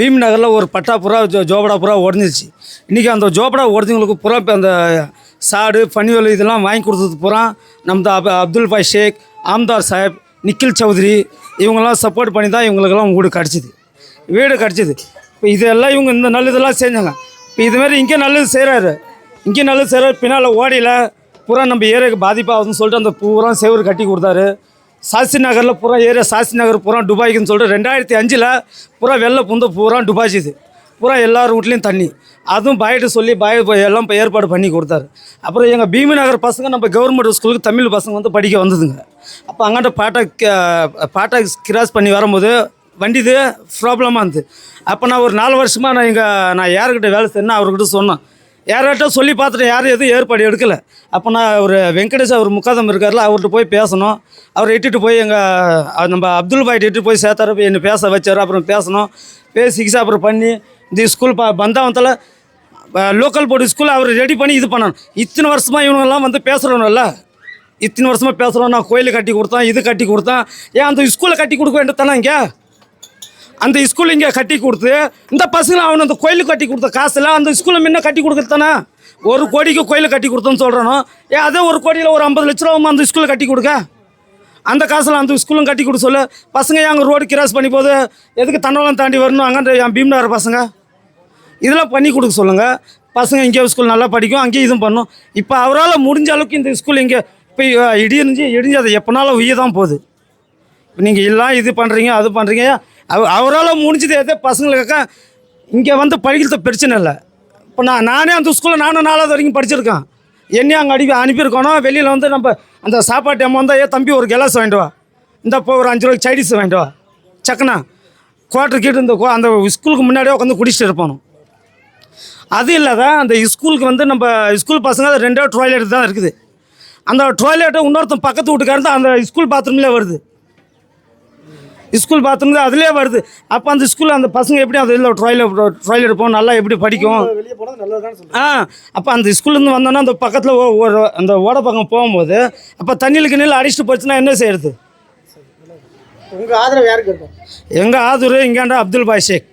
Beam நகரில் ஒரு பட்டா புறா ஜோ ஜோபடா புறா உடஞ்சிருச்சு. இன்றைக்கி அந்த ஜோபடா உடஞ்சவங்களுக்கு புறா இப்போ அந்த சாடு பனிவல் இதெல்லாம் வாங்கி கொடுத்தது புறா. நம்ம அப் அப்துல் பாய் ஷேக் ஆம்தார் சாஹேப் நிக்கில் சௌத்ரி இவங்கெல்லாம் சப்போர்ட் பண்ணி தான் இவங்களுக்கெல்லாம் வீடு கிடச்சிது. வீடு கிடச்சிது. இப்போ இதெல்லாம் இவங்க இந்த நல்லதெல்லாம் செஞ்சாங்க. இப்போ இதுமாரி இங்கே நல்லது செய்கிறாரு இங்கே நல்லது செய்கிறாரு பின்னால் ஓடியில் புறா நம்ம ஏரியாவுக்கு பாதிப்பாகுதுன்னு சொல்லிட்டு அந்த பூரா செவுரு கட்டி கொடுத்தாரு. சாஸ்தி நகரில் பூரா ஏரியா சாஸ்தி நகர் பூரா துபாய்க்குன்னு சொல்லிட்டு ரெண்டாயிரத்தி அஞ்சில் பூரா வெள்ளை புந்த பூரா டுபாய்ச்சிது பூரா எல்லார் வீட்லேயும் தண்ணி. அதுவும் பாயிட்டு சொல்லி பாய் எல்லாம் இப்போ ஏற்பாடு பண்ணி கொடுத்தாரு. அப்புறம் எங்கள் பீமி நகர் பசங்க நம்ம கவர்மெண்ட் ஸ்கூலுக்கு தமிழ் பசங்க வந்து படிக்க வந்ததுங்க. அப்போ அங்காண்ட பாட்டா பாட்டா கிராஸ் பண்ணி வரும்போது வண்டி இது ப்ராப்ளமாக இருந்தது. அப்போ நான் ஒரு நாலு வருஷமாக நான் இங்கே நான் யாருக்கிட்ட வேலை செய்யணும் அவர்கிட்ட சொன்னேன். யார்கிட்ட சொல்லி பார்த்துட்டேன் யாரும் எதுவும் ஏற்பாடு எடுக்கலை. அப்போ நான் ஒரு வெங்கடேஷ் அவர் முக்காதம் இருக்கார்ல அவர்கிட்ட போய் பேசணும். அவரை இட்டுட்டு போய் எங்கள் நம்ம அப்துல் பாய்ட்டு இட்டு போய் சேர்த்தாரு போய் என்னை பேச வச்சார் அப்புறம் பேசணும். பேசி அப்புறம் பண்ணி இந்த ஸ்கூல் பா பந்தாவத்தில் லோக்கல் போர்டு ஸ்கூல் அவர் ரெடி பண்ணி இது பண்ணணும். இத்தனை வருஷமாக இவங்கெல்லாம் வந்து பேசுகிறோம்ல இத்தனை வருஷமாக பேசுகிறோம் நான் கோயில் கட்டி கொடுத்தேன் இது கட்டி கொடுத்தேன் ஏன் அந்த ஸ்கூலை கட்டி கொடுக்க வேண்டியதானே இங்கே? அந்த ஸ்கூல் இங்கே கட்டி கொடுத்து இந்த பசங்களை அவன் அந்த கோயிலுக்கு கட்டி கொடுத்த காசில் அந்த ஸ்கூலை முன்ன கட்டி கொடுக்குறது தானே? ஒரு கோடிக்கு கோயில் கட்டி கொடுத்தோன்னு சொல்கிறானோ ஏ அதே ஒரு கோடியில் ஒரு ஐம்பது லட்ச ரூபா அந்த ஸ்கூலில் கட்டி கொடுக்க? அந்த காசில் அந்த ஸ்கூலும் கட்டி கொடுக்க சொல்லு. பசங்க அங்கே ரோடு கிராஸ் பண்ணி போகுது? எதுக்கு தண்டவாளம் தாண்டி வரணும்? அங்கே என் பீம்னார் பசங்க. இதெல்லாம் பண்ணி கொடுக்க சொல்லுங்கள் பசங்க இங்கே ஸ்கூல் நல்லா படிக்கும் அங்கேயும் இதுவும் பண்ணும். இப்போ அவரால் முடிஞ்ச அளவுக்கு இந்த ஸ்கூல் இங்கே இப்போ இடிஞ்சு இடிஞ்சு அது எப்போனாலும் உயிர் தான் போகுது. இப்போ நீங்கள் எல்லாம் இது பண்ணுறீங்க அது பண்ணுறீங்க அவ அவரால் முடிஞ்சது எதோ பசங்களுக்காக இங்கே வந்து படிக்கிறது பிரச்சனை இல்லை. இப்போ நான் நானே அந்த ஸ்கூலில் நானும் நாலாவது வரைக்கும் படிச்சிருக்கேன். என்னையும் அங்கே அனுப்பி அனுப்பியிருக்கணும். வெளியில் வந்து நம்ம அந்த சாப்பாட்டு அம்மா வந்தால் ஏ தம்பி ஒரு கிளாஸ் வாங்கிட்டு வா. இந்த இப்போ ஒரு அஞ்சு ரூபாய்க்கு சைடிஸ் வாங்கிட்டு வா. சக்கனா குவாட்டர் கீட்டு இந்த கோ- அந்த ஸ்கூலுக்கு முன்னாடியே உட்காந்து குடிச்சிட்டு இருப்பானோ அது இல்லாத அந்த ஸ்கூலுக்கு வந்து நம்ம ஸ்கூல் பசங்க ரெண்டோ டாய்லெட் தான் இருக்குது. அந்த டாய்லெட்டை இன்னொருத்தன் பக்கத்து வீட்டுக்காரன் தான் அந்த ஸ்கூல் பாத்ரூம்லேயே வருது. ஸ்கூல் பாத்ரூம் தான் அதுலேயே வருது. அப்போ அந்த ஸ்கூலில் அந்த பசங்க எப்படி அந்த இதில் டாய்லெட் டாய்லெட் போகும் நல்லா எப்படி படிக்கும்? ஆ அப்போ அந்த ஸ்கூல்லேருந்து வந்தோன்னா அந்த பக்கத்தில் ஒரு அந்த ஓட பக்கம் போகும்போது அப்போ தண்ணியில் கிண்ணியில் அடிச்சுட்டு போச்சுன்னா என்ன செய்யறது? உங்க ஆதரவு யாருக்கு இருக்கும்? எங்கள் ஆதூர் இங்காண்டா அப்துல் பாய் ஷேக்